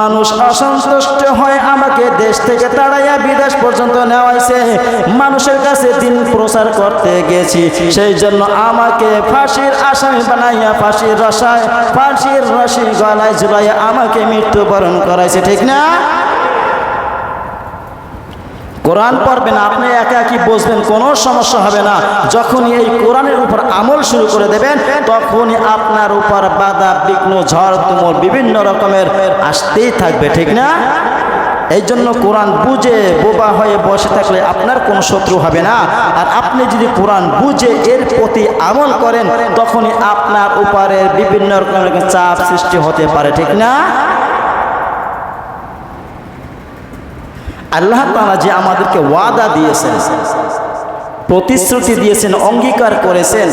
মানুষ অসন্তুষ্ট হয়, আমাকে দেশ থেকে তাড়াইয়া বিদেশ পর্যন্ত নেওয়া হয়েছে মানুষের কাছে দিন প্রচার করতে গেছি। সেই জন্য আমাকে ফাঁসির আসামি বানাইয়া, ফাঁসির রসায়, ফাঁসির রসি গলায় ঝুলাইয়া আমাকে মৃত্যুবরণ করাইছে, ঠিক না? কোরআন পড়বেন, আপনি একা কি বুঝবেন কোনো সমস্যা হবে না। যখনই এই কোরআনের উপর আমল শুরু করে দেবেন, তখনই আপনার উপর বাধা, বিঘ্ন, ঝড়, তুমুল বিভিন্ন রকমের আসতেই থাকবে, ঠিক না? এই জন্য কোরআন বুঝে, বোবা হয়ে বসে থাকলে আপনার কোনো শত্রু হবে না। আর আপনি যদি কোরআন বুঝে এর প্রতি আমল করেন, তখনই আপনার উপরে বিভিন্ন রকমের চাপ সৃষ্টি হতে পারে, ঠিক না? আল্লাহ তালা যে আমাদেরকে ওয়াদা দিয়েছেন, প্রতিশ্রুতি দিয়েছেন, অঙ্গীকার করেছেন,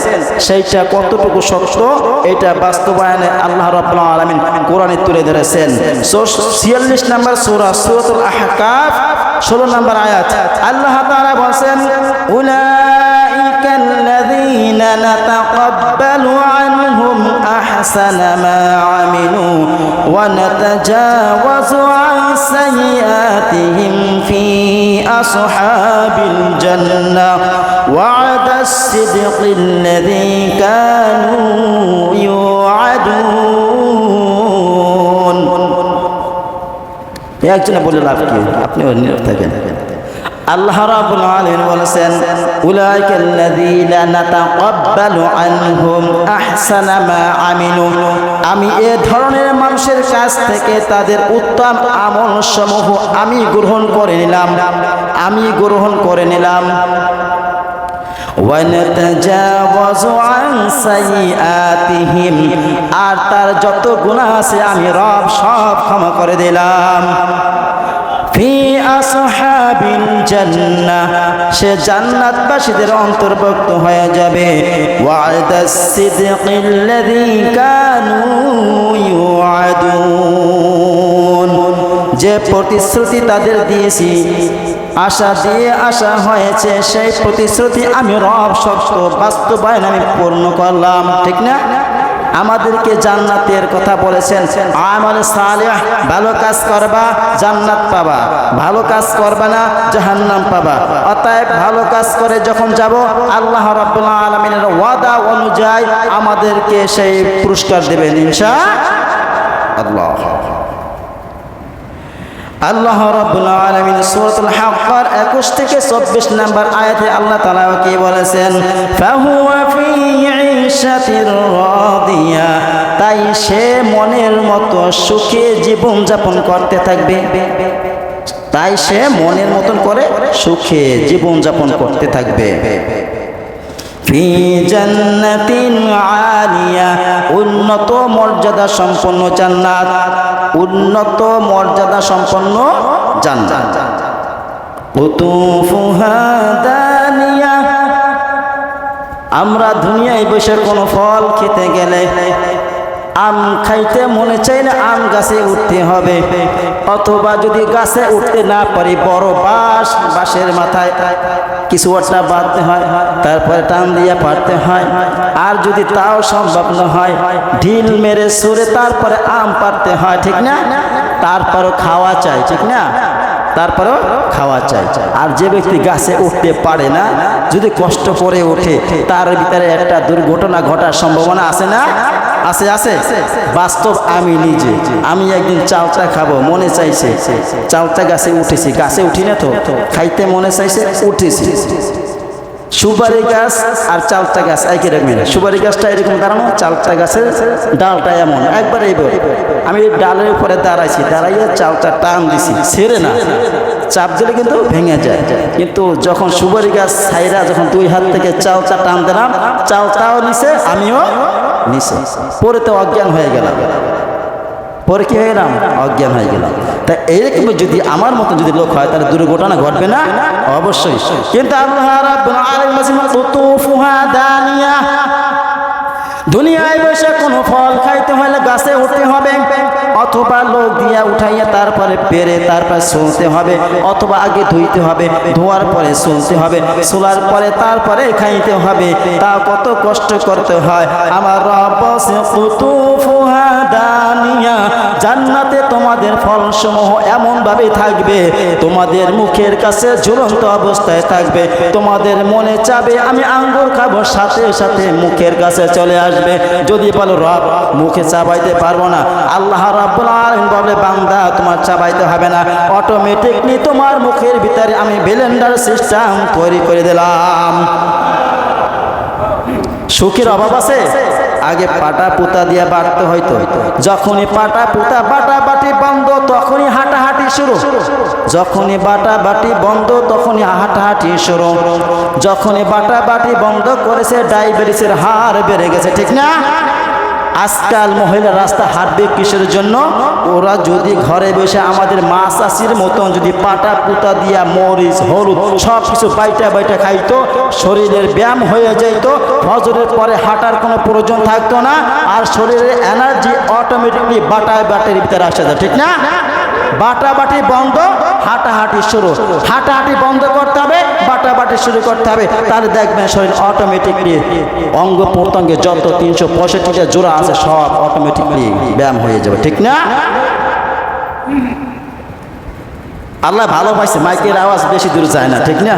সেইটা কতটুকু সত্য, এটা বাস্তবায়নে আল্লাহ আলামিন কোরআনে তুলে ধরেছেন। ছিয়াল্লিশ নম্বর সূরা সূরাতুল আহকাফ, ষোলো নম্বর আয়াত, আল্লাহ তাআলা বলেন উলাইকাল্লাযীনা নাতাকাব্বালু আনহুম আহসানা মা আমিলু ওয়া নাতাজাওয়াজু صلاتهم في أصحاب الجنة وعد الصدق الذي كانوا يوعدون. يا أجنب الله فيك أبني ونرتجن আল্লাহ রাব্বুল আলামিন বলেছেন উলাইকাল্লাযীনা নাতাকাব্বালু আনহুম আহসানা মা আমিলু। আমি এ ধরনের মানুষের কাছ থেকে তাদের উত্তম আমল সমূহ আমি গ্রহণ করে নিলাম। আমি গ্রহণ করে নিলাম। আর তার যত গুণা আছে আমি রব সব ক্ষমা করে দিলাম। ফি আসহাবিল সে জান্নাতবাসীদের অন্তর্ভুক্ত হয়ে যাবে। ওয়াদাস সিদকিল্লাযী কানু ইউআদুন, যে প্রতিশ্রুতি তাদের দিয়েছি, আশা দিয়ে আশা হয়েছে, সেই প্রতিশ্রুতি আমি রব সত্য বাস্তবায়ন আমি পূর্ণ করলাম। ঠিক না? আমাদেরকে জান্নাতের কথা বলেছেন। আমল সালেহ, ভালো কাজ করবা, জান্নাত পাবা। ভালো কাজ করবা না, জাহান্নাম পাবা। অতএব ভালো কাজ করে যখন যাব, আল্লাহ রাব্বুল আলামিনের ওয়াদা অনুযায়ী আমাদেরকে সেই পুরস্কার দেবেন, ইনশা আল্লাহ। আল্লাহ রাব্বুল আলামিন সূরাতুল হাক্কার 21 থেকে 24 নাম্বার আয়াতে আল্লাহ তাআলা কি বলেছেন? ফাহুয়া ফি ঈশাতির রাদিয়া। তাই সে মনের মতো সুখে জীবন যাপন করতে থাকবে। তাই সে মনের মতন করে সুখে জীবন যাপন করতে থাকবে। ফি জান্নাতিন আলিয়া উন্নত মর্যাদা সম্পন্ন জান্নাত, উন্নত মর্যাদা সম্পন্ন জান্নাত। আমরা দুনিয়ায় বসে কোনো ফল খেতে গেলে আম খাইতে মনে চাই না আম গাছে উঠতে হবে। অথবা যদি গাছে উঠতে না পারি, বড় বাঁশ, বাঁশের মাথায় কিছু একটা বাঁধতে হয়, তারপরে টান দিয়ে পারতে হয়। আর যদি তাও সম্ভব না হয়, ঢিল মেরে সুরে তারপরে আম পারতে হয়, ঠিক না? তারপরও খাওয়া চাই, ঠিক না? তারপরেও খাওয়া চাই। আর যে ব্যক্তি গাছে উঠতে পারে না, যদি কষ্ট করে ওঠে, তার ভিতরে একটা দুর্ঘটনা ঘটার সম্ভাবনা আছে না? আছে আছে? বাস্তব আমি নিজে। আমি একদিন চালটা খাব, মনে চাইছে। চালটা গাছে উঠেছি। গাছে উঠি না তো? খাইতে মনে চাইছে, উঠেছি। সুপারি গাছ আর চালটা গাছ একই রকমের সুপারি গাছটা এরকম দাঁড়ানো, চালটা গাছের ডালটা এমন। একবার এই আমি ডালের উপরে দাঁড়াইছি, দাঁড়াইয়ে চালটা টান দিছি। ছেড়ে না। চাপ দিলে কিন্তু ভেঙে যায়। কিন্তু যখন সুপারি গাছ ছাইরা যখন দুই হাত থেকে চালটা টান দিলাম চালটাও নিছে আমিও নিছে। পরে তো অজ্ঞান হয়ে গেল পরে কি হয়ে গেলাম? অজ্ঞান হয়ে গেলাম। তা এইরকম যদি আমার মতো যদি লোক হয়, তাহলে দুর্ঘটনা ঘটবে না? অবশ্যই। কিন্তু দুনিয়ায় বসে কোনো ফল খাইতে হলে গাছে উঠতে হবে। অথবা লোক দিয়া উঠাইয়া তারপরে পেরে তারপরে শুনতে হবে, অথবা আগে ধুইতে হবে, ধোয়ার পরে শুনতে হবে সোলার পরে তারপরে খাইতে হবে। তা কত কষ্ট করতে হয়। আমার রব জান্নাতে তোমাদের ফলসমূহ এমনভাবে থাকবে। তোমাদের মুখের কাছে ঝুলন্ত অবস্থায় থাকবে। তোমাদের মনে চাবে, আমি আঙ্গুর খাব, সাথে সাথে মুখের কাছে চলে আসবে। যদি বলো, রব, মুখে চাবাইতে পারব না। আল্লাহ বলে, বান্দা, তোমার চাবাইতে হবে না। অটোমেটিকলি তোমার মুখের ভিতরে আমি ব্লেন্ডার সিস্টেম তৈরি করে দিলাম। সুখের অভাব আছে? আগে পাটা পুতা দিয়ে বাড়তে হয়তো যখনই পাটা পুতা বাটা বাটি বন্ধ, তখনই হাঁটাহাঁটি শুরু। যখনই বাটা বাটি বন্ধ, তখনই হাঁটাহাঁটি শুরু। যখনই বাটা বাটি বন্ধ করেছে, ডায়াবেটিসের হার বেড়ে গেছে, ঠিক না? আজকাল মহিলা রাস্তা হাঁটবে কিসের জন্য? ওরা যদি ঘরে বসে আমাদের মা চাষির মতন যদি পাটা পুতা দিয়া মরিচ, হলুদ সব কিছু বাইটা বাইটা খাইতো, শরীরের ব্যায়াম হয়ে যাইত ফজরের পরে হাঁটার কোনো প্রয়োজন থাকতো না, আর শরীরের এনার্জি অটোমেটিকলি বাটায় বাটের ভিতরে আসে যায়, ঠিক না? বাটা বাটি বন্ধ, হাঁটাহাঁটি শুরু। হাঁটাহাঁটি বন্ধ করতে হবে বাটা বাটি শুরু করতে হবে। তাহলে দেখবেন শরীর অটোমেটিকলি অঙ্গ প্রত্যঙ্গে যত তিনশো পঁয়ষট্টিটা জোড়া আছে, সব অটোমেটিকলি ব্যায়াম হয়ে যাবে। ঠিক না? আল্লাহ ভালো পাইছে মাইকের আওয়াজ বেশি দূর যায় না, ঠিক না?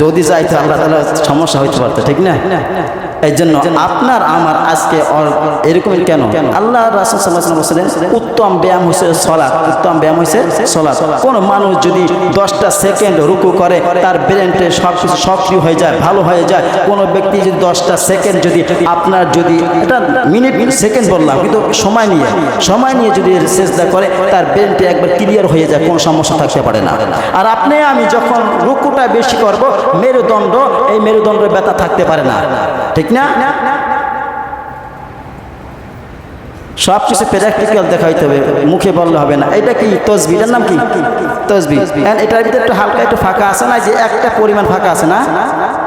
যদি যায় তো আল্লাহ তাহলে সমস্যা হইতে পারতো, ঠিক না? এই জন্য আপনার, আমার, আজকে এরকম কেন? আল্লাহ রাসুল বলছিলেন উত্তম ব্যায়াম হয়েছে সলাৎ, উত্তম ব্যায়াম হয়েছে সলাৎ। কোন মানুষ যদি দশটা সেকেন্ড রুকু করে, তার ব্রেনটে সব কিছু সক্রিয় হয়ে যায়, ভালো হয়ে যায়। কোনো ব্যক্তি যদি দশটা সেকেন্ড যদি আপনার যদি এটা মিনিট, সেকেন্ড বললাম, কিন্তু সময় নিয়ে সময় নিয়ে যদি চেষ্টা করে, তার ব্রেনটা একবার ক্লিয়ার হয়ে যায়, কোনো সমস্যা থাকতে পারে না। আর আপনি, আমি যখন রুকুটা বেশি করব, মেরুদণ্ড, এই মেরুদণ্ডের ব্যথা থাকতে পারে না। ঠিক না সব কিছু প্র্যাকটিক্যাল দেখাইতে হবে মুখে বললে হবে না। এটা কি তসবি? এটার নাম কি? তসবি। এটার ভিতরে একটু হালকা একটু ফাঁকা আছে না? যে একটা পরিমাণ ফাঁকা আছে না?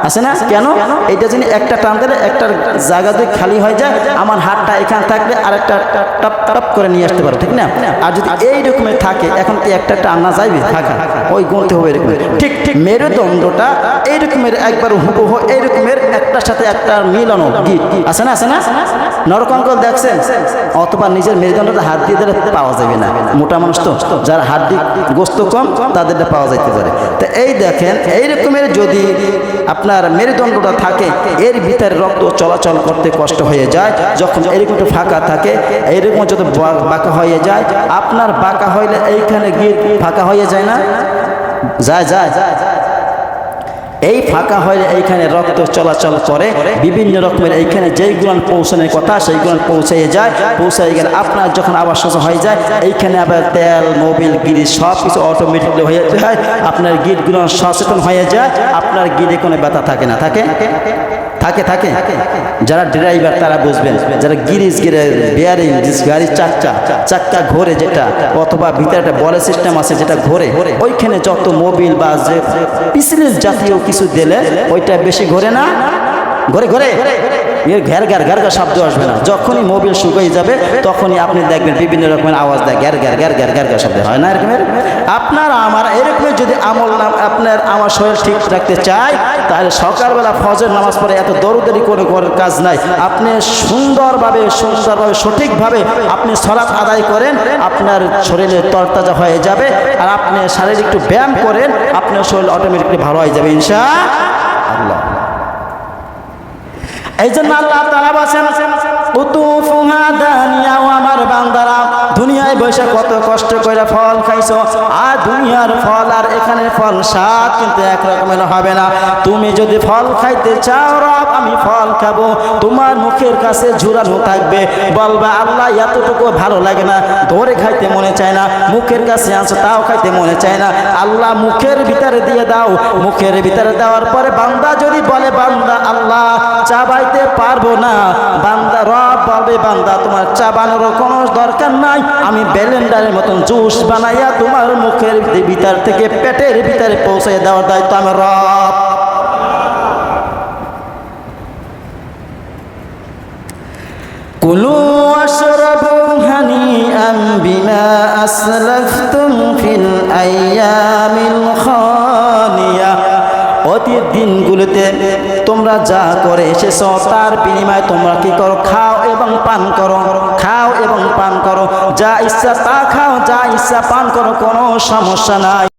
আছে না? কেন? এটা যদি একটা টান দিলে একটা জায়গা যদি খালি হয়ে যায়, আমার হাতটা এখানে থাকবে আর একটা টপ টপ করে নিয়ে আসতে পারো, ঠিক না? আর যদি এই রকমের থাকে, এখন কি একটা টান্না যাইবে? থাকা ওই গুনতে হবে এরকম। ঠিক ঠিক। মেরুদণ্ডটা এই রকমের একবার হুবহু এই রকমের একটার সাথে একটা মিলানো গিট। আছে না? আছে না? নরকঙ্কল দেখছেন? অথবা নিজের মেরুদণ্ডটা হাত দিয়ে দিলে পাওয়া যাবে না। মোটা মানুষ তো, যারা হাড্ডি গোস্ত কম, তাদেরটা পাওয়া যাইতে পারে। তো এই দেখেন, এই রকমের যদি আপনার মেরুদণ্ডটা থাকে, এর ভিতরে রক্ত চলাচল করতে কষ্ট হয়ে যায়, যখন এরকম একটু ফাঁকা থাকে, এইরকম যদি বাঁকা হয়ে যায়, আপনার বাঁকা হইলে এইখানে গিয়ে ফাঁকা হয়ে যায় না? যায় যায় যায় যায়। এই ফাঁকা হয়ে এইখানে রক্ত চলাচল করে, বিভিন্ন রকমের এইখানে যেইগুলো পৌঁছানোর কথা সেইগুলো পৌঁছাইয়ে যায় পৌঁছে গেলে আপনার যখন আবার শোষণ হয়ে যায়, এইখানে আবার তেল, মোবিল, গিরি সব কিছু অটোমেটিকলি হয়ে যায়, আপনার গিটগুলো সচেতন হয়ে যায়, আপনার গিরে কোনো ব্যথা থাকে না, থাকে? থাকে থাকে। যারা ড্রাইভার তারা বুঝবেন, যারা গিরিজ গিরে বেয়ারিং গাড়ির চাক্কা চাক্কা ঘোরে যেটা, অথবা ভিতরে একটা বলে সিস্টেম আছে যেটা ঘোরে, ওইখানে যত মোবিল বা যে পিসিলিস জাতীয় কিছু দিলে, ওইটা বেশি ঘোরে না? ঘরে ঘরে। এর ঘের ঘের ঘের ঘের শব্দ আসবে না। যখনই মোবিল শুকিয়ে যাবে, তখনই আপনি দেখবেন বিভিন্ন রকমের আওয়াজ দেয়। ঘের ঘের ঘের ঘের ঘের ঘের শব্দ। হয় না এরকমের? আপনার আমার এরকমের যদি আমল নাম আপনার আমার শরীর ঠিক রাখতে চায়, তাহলে সকালবেলা ফজর নামাজ পড়ে এত দৌড়দারি করে করে কাজ নাই। আপনি সুন্দরভাবে সুন্দরভাবে, সঠিকভাবে আপনি সলাৎ আদায় করেন, আপনার শরীরে তরতাজা হয়ে যাবে। আর আপনি শারীরিক একটু ব্যায়াম করেন, আপনার শরীর অটোমেটিকলি ভালো হয়ে যাবে, ইনশা আল্লাহ। এই জন্য আল্লাহ তারা বাসেন আমার বান্দারা দুনিয়ায় বসে কত কষ্ট করে ফল খাইছো? আর দুনিয়ার ফল আর এখানে ফল স্বাদ কিন্তু এক রকমের হবে না। তুমি যদি ফল খাইতে চাও, রব, আমি ফল খাব। তোমার মুখের কাছে ঝুরানো থাকবে। বলবা, আল্লাহ, এতটুকু ভালো লাগে না। ধরে খাইতে মনে চায় না। মুখের কাছে আনছো তাও খাইতে মনে চায় না। আল্লাহ, মুখের ভিতরে দিয়ে দাও। মুখের ভিতরে দেওয়ার পরে বান্দা যদি বলে, বান্দা, আল্লাহ, চাবাইতে পারব না। বান্দা, রব বলবে, বান্দা, তোমার চাবানোর কোনো দরকার নাই। আমি ব্যালেন্ডারের মতন জুস বানাইয়া তোমার মুখের ভিতর থেকে পেটের ভিতরে পৌঁছে দেওয়ার দায়িত্ব আমার রব। কুলু আশরাবু হানিআম বিমা আসলাফতুম ফিল আইয়ামিল খানিয়া অতীত দিনগুলোতে তোমরা যা করে এসেছ, তার বিনিময়ে তোমরা কি করো? খাও এবং পান করো। খাও এবং পান করো। যা ইচ্ছা তা খাও, যা ইচ্ছা পান করো, কোনো সমস্যা নাই।